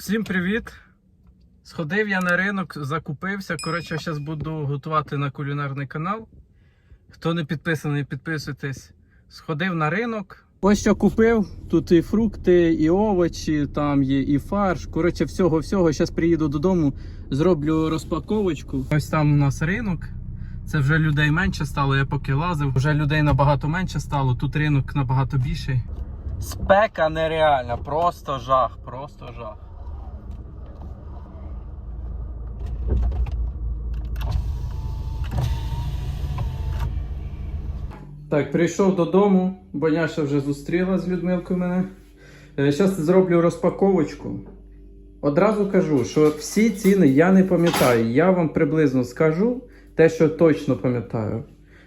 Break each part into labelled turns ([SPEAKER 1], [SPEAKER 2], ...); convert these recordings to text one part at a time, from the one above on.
[SPEAKER 1] Всім привіт! Сходив я на ринок, закупився. Коротше, зараз буду готувати на кулінарний канал. Хто не підписаний, підписуйтесь. Сходив на ринок. Ось що купив. Тут і фрукти, і овочі, там є і фарш. Коротше, всього-всього. Зараз приїду додому, зроблю розпаковочку. Ось там у нас ринок. Це вже людей менше стало, я поки лазив. Вже людей набагато менше стало. Тут ринок набагато більший. Спека нереальна, просто жах, просто жах. Так, прийшов додому, Боняша вже зустріла з Людмилкою мене. Зараз зроблю розпаковочку. Одразу кажу, що всі ціни я не пам'ятаю. Я вам приблизно скажу те, що точно пам'ятаю.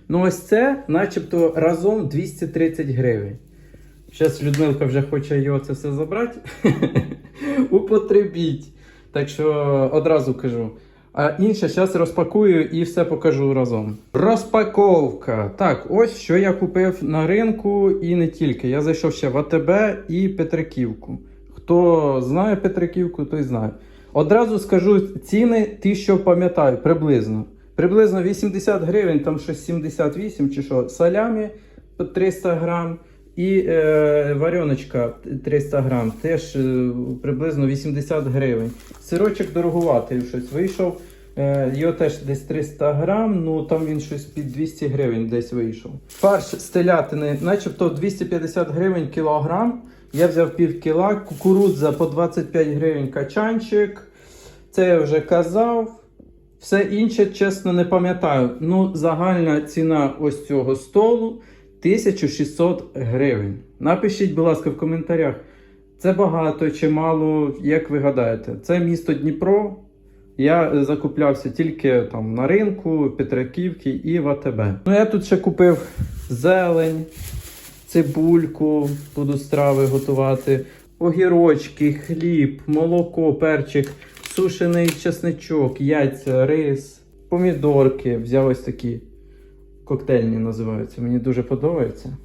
[SPEAKER 1] Ну, ось це, начебто, разом 230 гривень. Зараз Людмилка вже хоче його це все забрати. Употребіть. Так що одразу кажу. А інше зараз розпакую і все покажу разом. Розпаковка. Так, ось що я купив на ринку і не тільки. Я зайшов ще в АТБ і Петриківку. Хто знає Петриківку, той знає. Одразу скажу ціни, ті, що пам'ятаю, приблизно. Приблизно 80 гривень, там щось 78 чи що. Салямі 300 грам. І е, вареночка 300 грам, теж е, приблизно 80 гривень. Сирочок дорогуватий щось вийшов. Е, його теж десь 300 грам, ну там він щось під 200 гривень десь вийшов. Фарш з телятини, начебто 250 гривень кілограм. Я взяв пів кіла, кукурудза по 25 гривень качанчик. Це я вже казав. Все інше, чесно, не пам'ятаю. Ну, загальна ціна ось цього столу 1600 гривень. Напишіть, будь ласка, в коментарях, це багато чи мало, як ви гадаєте. Це місто Дніпро. Я закуплявся тільки там на ринку, Петриківки і в АТБ. Ну, я тут ще купив зелень, цибульку, буду страви готувати, огірочки, хліб, молоко, перчик, сушений чесничок, яйця, рис, помідорки. Взяв ось такі коктейльні називаються. Мені дуже подобається.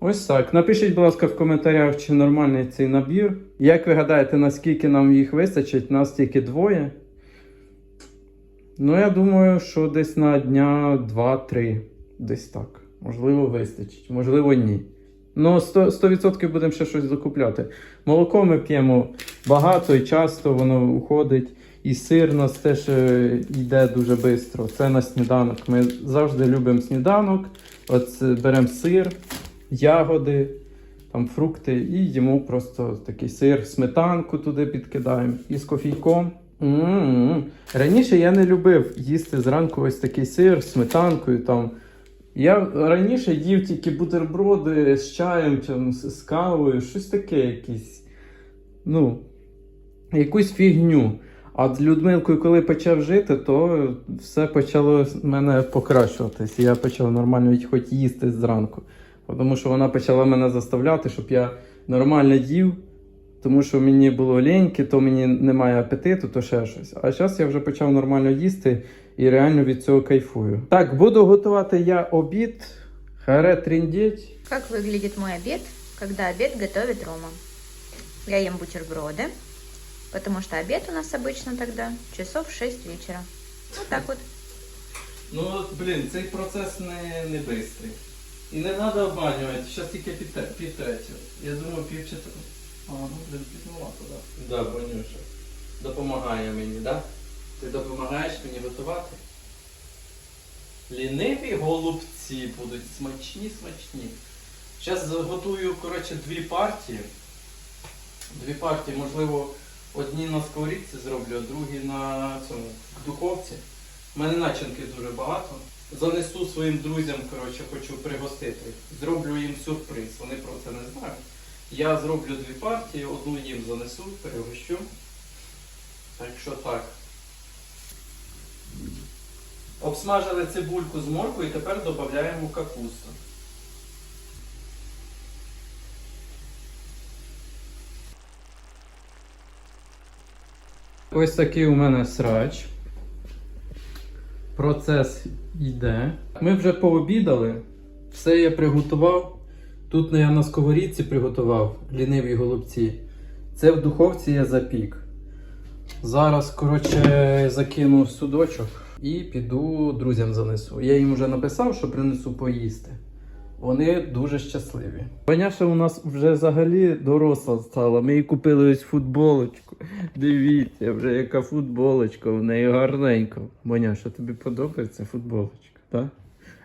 [SPEAKER 1] Ось так. Напишіть, будь ласка, в коментарях, чи нормальний цей набір. Як ви гадаєте, наскільки нам їх вистачить? Нас тільки двоє. Ну, я думаю, що десь на дня 2-3. Десь так. Можливо, вистачить, можливо, ні. Ну, 100%, 100% будемо ще щось закупляти. Молоко ми п'ємо багато і часто воно уходить. І сир у нас теж е, йде дуже швидко. Це на сніданок. Ми завжди любимо сніданок. От е, беремо сир, ягоди, там фрукти і їмо просто такий сир, сметанку туди підкидаємо і з кофійком. М-м-м. Раніше я не любив їсти зранку ось такий сир з сметанкою. Там. Я раніше їв тільки бутерброди з чаєм, там, з кавою, щось таке якесь. Ну, якусь фігню. А з Людмилкою, коли почав жити, то все почало в мене покращуватись. Я почав нормально хоч їсти зранку. Тому що вона почала мене заставляти, щоб я нормально їв. Тому що мені було ліньки, то мені немає апетиту, то ще щось. А зараз я вже почав нормально їсти і реально від цього кайфую. Так, буду готувати я обід. Харе тріндіть.
[SPEAKER 2] Как выглядит мой обед, когда обед готовит Рома? Я ем бутерброды, потому что обед у нас обычно тогда часов 6 вечера. Вот так вот.
[SPEAKER 1] Ну, от, блін, цей процес не, не бистрий. І не треба обманювати, зараз тільки пів, те-. Я думаю, пів четвертого. А, ну, блін, пізновато, так. Да, Бонюша. Допомагає мені, так? Да? Ти допомагаєш мені готувати? Ліниві голубці будуть смачні, смачні. Зараз готую, коротше, дві партії. Дві партії, можливо, одні на сковорідці зроблю, а другі на цьому духовці. У мене начинки дуже багато. Занесу своїм друзям, коротше, хочу пригостити. Зроблю їм сюрприз. Вони про це не знають. Я зроблю дві партії, одну їм занесу, пригощу. Так що так. Обсмажили цибульку з морквою і тепер додаємо капусту. Ось такий у мене срач. Процес йде. Ми вже пообідали. Все я приготував. Тут я на сковорідці приготував ліниві голубці. Це в духовці я запік. Зараз, коротше, закину судочок і піду друзям занесу. Я їм вже написав, що принесу поїсти. Вони дуже щасливі. Ваняша у нас вже взагалі доросла стала. Ми їй купили ось футболочку. Дивіться, вже яка футболочка в неї гарненька. Ваняша, тобі подобається футболочка, так?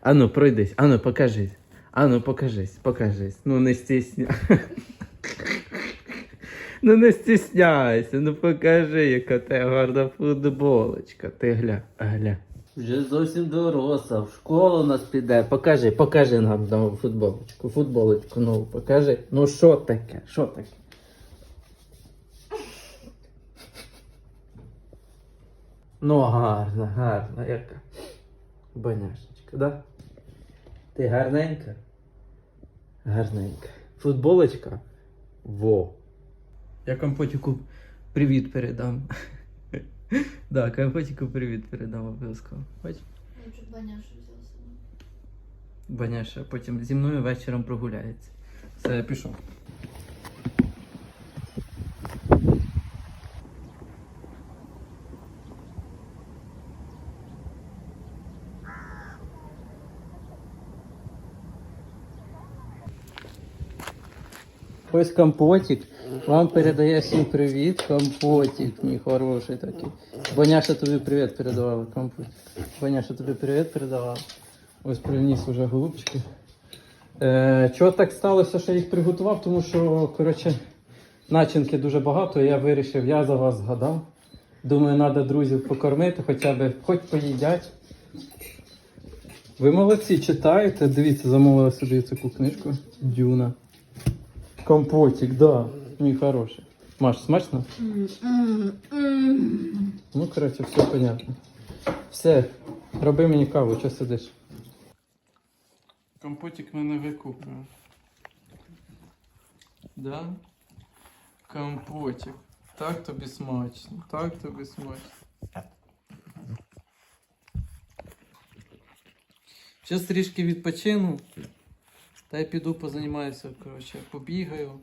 [SPEAKER 1] Ану, пройдись, ану, покажись. Ану, покажись, покажись. Ну не стісня. Ну не стісняйся, ну покажи, яка ти гарна футболочка. Ти гля, гля. Вже зовсім доросла, в школу нас піде. Покажи, покажи нам нову футболочку. Футболочку нову покажи. Ну що таке? Що таке? Ну гарна, гарна, яка. Баняшечка, да? Ти гарненька? Гарненька. Футболочка? Во. Я компотику привіт передам. Да, компотику привіт передам обов'язково. Бач?
[SPEAKER 3] Я чуть баняшу взял с собой.
[SPEAKER 1] Баняша потім зі мною вечором прогуляється. Все, я пішов. Ось компотик. Вам передає всім привіт. Компотик, мій хороший такий. Боняша тобі привіт передавала. Компотик. Боняша тобі привіт передавала. Ось приніс уже голубчики. Е, чого так сталося, що я їх приготував? Тому що, коротше, начинки дуже багато, я вирішив, я за вас згадав. Думаю, треба друзів покормити, хоча б хоч поїдять. Ви молодці, читаєте. Дивіться, замовила собі таку книжку. Дюна. Компотик, да. Мій хороший. Маш, смачно? Ну, коротше, все понятно. Все, роби мені каву, що сидиш? Компотик мене викупив. Да? Компотик. Так тобі смачно, так тобі смачно. Зараз трішки відпочину. Та й піду позанімаюся, коротше, побігаю.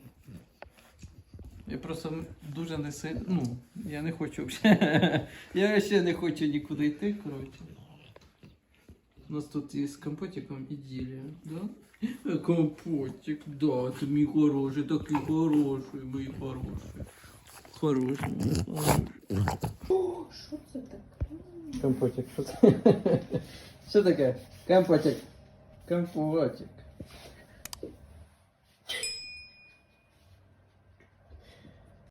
[SPEAKER 1] Я просто дуже не сильно. Ну, я не хочу взагалі. Я ще не хочу нікуди йти, коротше. У нас тут із компотиком іділія, да? Компотик, да, ти мій хороший, такий хороший, мій хороший. Хороший. хороший.
[SPEAKER 3] Що це таке?
[SPEAKER 1] Компотик, що це? Що таке? Компотик. Компотик.